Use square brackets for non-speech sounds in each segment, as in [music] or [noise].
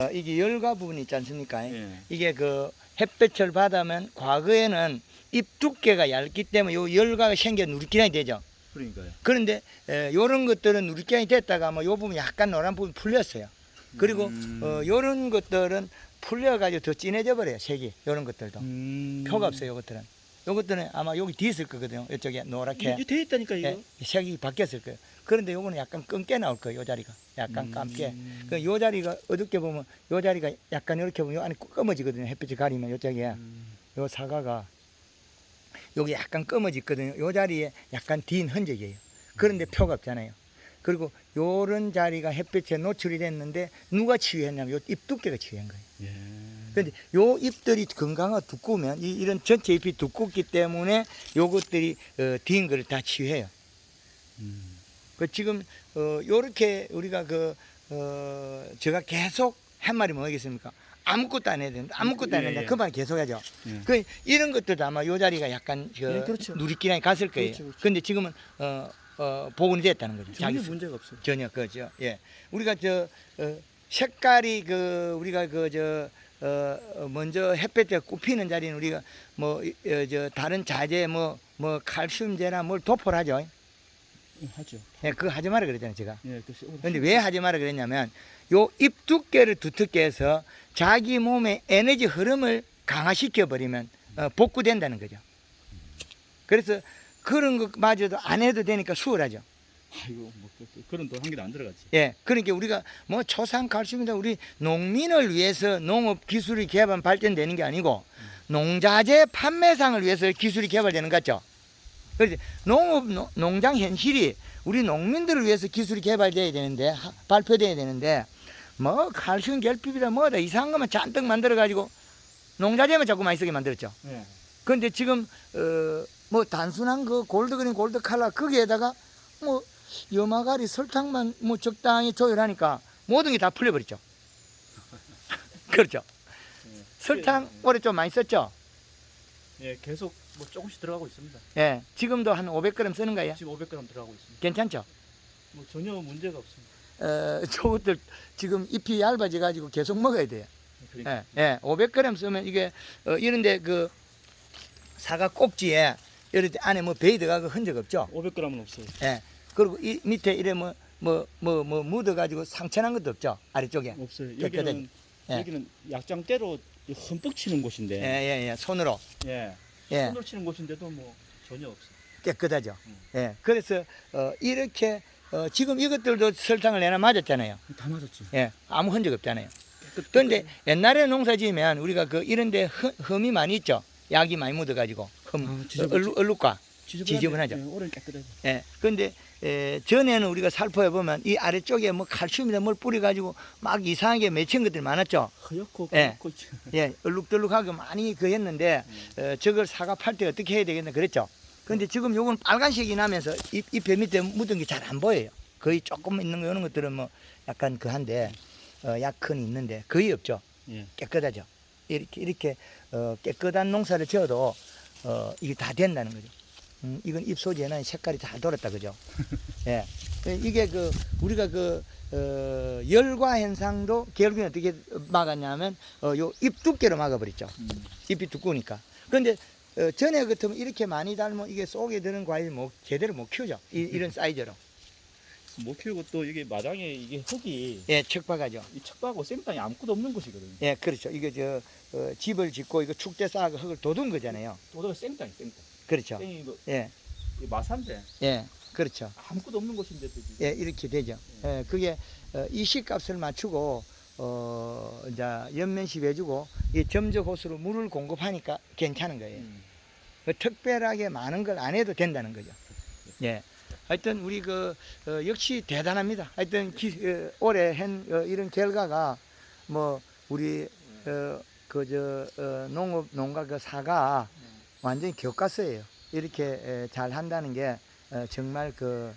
어, 이게 열과 부분이 있지 않습니까? 예. 이게 그 햇볕을 받으면 과거에는 잎 두께가 얇기 때문에 요 열과가 생겨 누리끼리 되죠. 그러니까요. 그런데 에, 요런 것들은 누리끼리 됐다가 뭐요 부분 약간 노란 부분 풀렸어요. 그리고 음. 어, 요런 것들은 풀려가지고 더 진해져 버려요. 색이 요런 것들도 음. 표가 없어요. 요것들은 요것들은 아마 여기 뒤에 있을 거거든요. 이쪽에 노랗게 이게 돼 있다니까 이거. 예, 색이 바뀌었을 거예요. 그런데 요거는 약간 끈게 나올 거예요. 요 자리가 약간 음. 감게. 그 요 자리가 어둡게 보면 요 자리가 약간 이렇게 보면 요 안에 검어지거든요. 햇빛이 가리면 요쪽에 음. 요 사과가 여기 약간 검어지거든요. 요 자리에 약간 딘 흔적이에요. 그런데 표가 없잖아요. 그리고 요런 자리가 햇빛에 노출이 됐는데 누가 치유했냐면 요잎 두께가 치유한 거예요. 예. 근데 요 잎들이 건강하고 두꺼우면 이, 이런 전체 잎이 두껍기 때문에 요것들이 어, 딘 거를 다 치유해요. 음. 그 지금 어 요렇게 우리가 그 어 제가 계속 한 말이 뭐겠습니까? 아무것도 안 해야 된다. 아무것도 안 예, 해야 된다. 예. 그말 계속하죠. 예. 그 이런 것들도 아마 요 자리가 약간 그 예, 그렇죠. 누리끼리 갔을 거예요. 그렇죠, 그렇죠. 근데 지금은 어, 어 복원이 됐다는 거죠. 전혀 자기 문제가 없어요. 전혀 그죠. 예. 우리가 저 어, 색깔이 그 우리가 그저 어, 먼저 햇볕에 굽히는 자리는 우리가 뭐저 다른 자재 뭐 뭐 칼슘제나 뭘 도포하죠. 예, 하죠. 예, 그거 하지 마라 그랬잖아요, 제가. 예, 그 시- 근데 왜 하지 마라 그랬냐면 요잎 두께를 두텁게 해서 자기 몸의 에너지 흐름을 강화시켜 버리면 어, 복구된다는 거죠. 그래서 그런 것마저도 안 해도 되니까 수월하죠. 아이고 뭐 그, 그, 그런 돈 한 개도 안 들어가지. 예. 그러니까 우리가 뭐 초산 칼슘이다 우리 농민을 위해서 농업 기술이 개발 발전되는 게 아니고 농자재 판매상을 위해서 기술이 개발되는 것 같죠. 그래서 농업 노- 농장 현실이 우리 농민들을 위해서 기술이 개발돼야 되는데 하- 발표돼야 되는데 뭐 칼슘 결핍이다 뭐다 이상한 것만 잔뜩 만들어 가지고 농자재만 자꾸 많이 쓰게 만들었죠. 예. 근데 지금 어 뭐 단순한 그 골드 그린 골드 칼라 거기에다가 뭐 염화가리 설탕만 뭐 적당히 조율하니까 모든 게 다 풀려버렸죠. [laughs] 그렇죠. 예. 설탕 올해 좀 많이 썼죠. 예, 계속 뭐 조금씩 들어가고 있습니다. 예, 지금도 한 500g 쓰는 거예요. 지금 500g 들어가고 있습니다. 괜찮죠? 뭐 전혀 문제가 없습니다. 어, [laughs] 저것들 지금 잎이 얇아져 가지고 계속 먹어야 돼요. 그러니까 예, 예, 500g 쓰면 이게 어, 이런데 그 사과 꼭지에 이럴 때 안에 뭐 베이 들어가고 흔적 없죠. 500g은 없어요. 예. 그리고 이 밑에 이래 뭐 뭐 뭐 뭐 묻어 가지고 상처난 것도 없죠. 아래쪽에. 없어요. 여기는 예. 여기는 약장대로 이 흠뻑 치는 곳인데. 예, 예, 예. 손으로. 예. 예. 손으로 치는 곳인데도 뭐 전혀 없어요. 깨끗하죠. 음. 예. 그래서 어 이렇게 어 지금 이것들도 설탕을 내나 맞았잖아요. 다 맞았지. 예. 아무 흔적 없잖아요. 깨끗, 그런데 옛날에 농사 지으면 우리가 그 이런 데 흠, 흠이 많이 있죠. 약이 많이 묻어 가지고 흠 아, 얼룩 얼룩과 지저분하죠. 예, 올해는 깨끗하죠. 예. 근데 에, 전에는 우리가 살포해 보면 이 아래쪽에 뭐 칼슘이나 뭘 뿌려 가지고 막 이상하게 맺힌 것들이 많았죠. 허옇고 예. 예, 얼룩덜룩하게 많이 그 했는데 어, 저걸 사과 팔 때 어떻게 해야 되겠나 그랬죠. 근데 지금 요건 빨간색이 나면서 잎, 잎에 밑에 묻은 게 잘 안 보여요. 거의 조금 있는 거 이런 것들은 뭐 약간 그 한데 어, 약흔이 있는데 거의 없죠. 예. 깨끗하죠. 이렇게 이렇게 어, 깨끗한 농사를 지어도 어, 이게 다 된다는 거죠. 음, 이건 잎 소재는 색깔이 다 돌았다 그죠. [laughs] 예, 이게 그 우리가 그 어, 열과 현상도 결국에 어떻게 막았냐면 어, 요잎 두께로 막아버렸죠. 음. 잎이 두꺼우니까. 그런데 어, 전에 같으면 이렇게 많이 달면 이게 속에 드는 과일 못 제대로 못 키우죠. 이, 이런 사이즈로. 못 키우고 또 이게 마당에 이게 흙이 예, 척박하죠. 이 척박하고 생땅이 아무것도 없는 곳이거든요. 예, 그렇죠. 이게 저 어, 집을 짓고 이거 축대 쌓아서 흙을 돋운 거잖아요. 도다가 생땅이 생땅. 그렇죠. 이거 예, 이 마산데 예, 그렇죠. 아무것도 없는 곳인데도 지금 예, 이렇게 되죠. 예, 그게 어, 이식값을 맞추고 어, 이제 연면시 해주고 이 점적 호수로 물을 공급하니까 괜찮은 거예요. 음. 그 특별하게 많은 걸 안 해도 된다는 거죠. 예. 하여튼 우리 그 어, 역시 대단합니다. 하여튼 기, 어, 올해 한 어, 이런 결과가 뭐 우리 어, 그저 어, 농업 농가 그 사가 완전히 교과서예요. 이렇게 에, 잘 한다는 게 어, 정말 그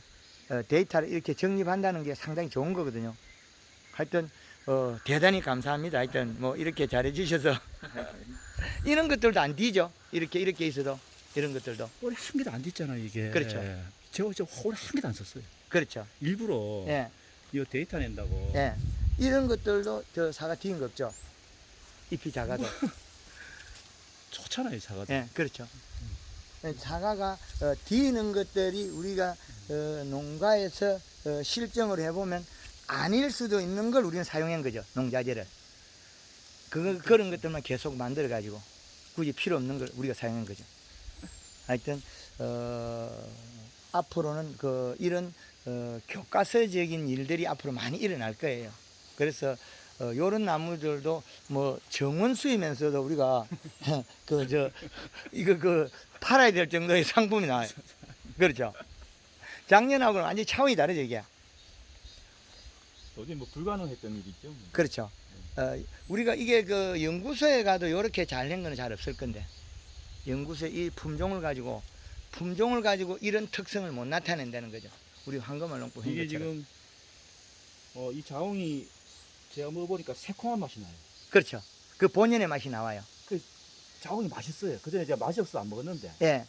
어, 데이터를 이렇게 정립한다는 게 상당히 좋은 거거든요. 하여튼 어, 대단히 감사합니다. 하여튼 뭐 이렇게 잘해 주셔서 [laughs] 이런 것들도 안 뒤죠. 이렇게 이렇게 있어도 이런 것들도 올해 한 개도 안 됐잖아요 이게. 그렇죠. 제가 저 올해 한 개도 안 썼어요. 그렇죠. 일부러 예, 이거 데이터 낸다고 예. 이런 것들도 저 사과 뒤인 거 없죠. 잎이 작아도. [laughs] 좋잖아요 사과도. 예, 그렇죠. 사과가 어, 뒤는 것들이 우리가 어, 농가에서 어, 실정을 해보면 아닐 수도 있는 걸 우리는 사용한 거죠. 농자재를. 그 그런 것들만 계속 만들어 가지고 굳이 필요 없는 걸 우리가 사용한 거죠. 하여튼 어, 앞으로는 그 이런 어, 교과서적인 일들이 앞으로 많이 일어날 거예요. 그래서 어, 요런 나무들도 뭐 정원 수이면서도 우리가 [laughs] 그 저 이거 그 팔아야 될 정도의 상품이 나와요. 그렇죠. 작년하고는 완전히 차원이 다르죠 이게. 어제 뭐 불가능했던 일이죠. 뭐. 그렇죠. 어, 우리가 이게 그 연구소에 가도 이렇게 잘된 거는 잘 없을 건데 연구소에 이 품종을 가지고 품종을 가지고 이런 특성을 못 나타낸다는 거죠. 우리 황금알 농부 이게 한 것처럼. 지금 어, 이 자홍이 제가 먹어보니까 새콤한 맛이 나요. 그렇죠. 그 본연의 맛이 나와요. 자홍이 맛있어요. 그 전에 제가 맛이 없어 안 먹었는데 예,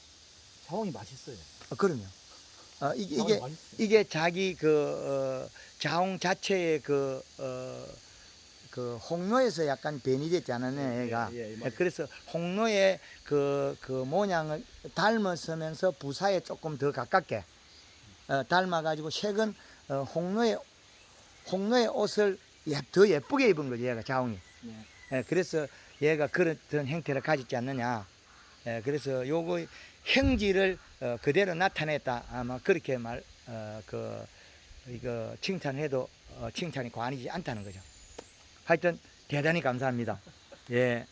자홍이 맛있어요. 어, 그럼요. 어, 이게 자홍이 이게 맛있어요. 이게 자기 그 어, 자홍 자체의 그 어, 그 홍로에서 약간 변이 됐지 않았냐 얘가. 예, 예, 예, 예, 맞아요. 그래서 홍로의 그, 그 모양을 닮았으면서 부사에 조금 더 가깝게 어, 닮아가지고 최근 어, 홍로의 홍로의 옷을 예, 더 예쁘게 입은 거죠 얘가 자홍이. 네. 예, 그래서 얘가 그런 형태를 가지지 않느냐. 예, 그래서 요거 형질을 어, 그대로 나타냈다. 아마 그렇게 말, 어, 그, 이거 칭찬해도 어, 칭찬이 과언이지 않다는 거죠. 하여튼 대단히 감사합니다. 예.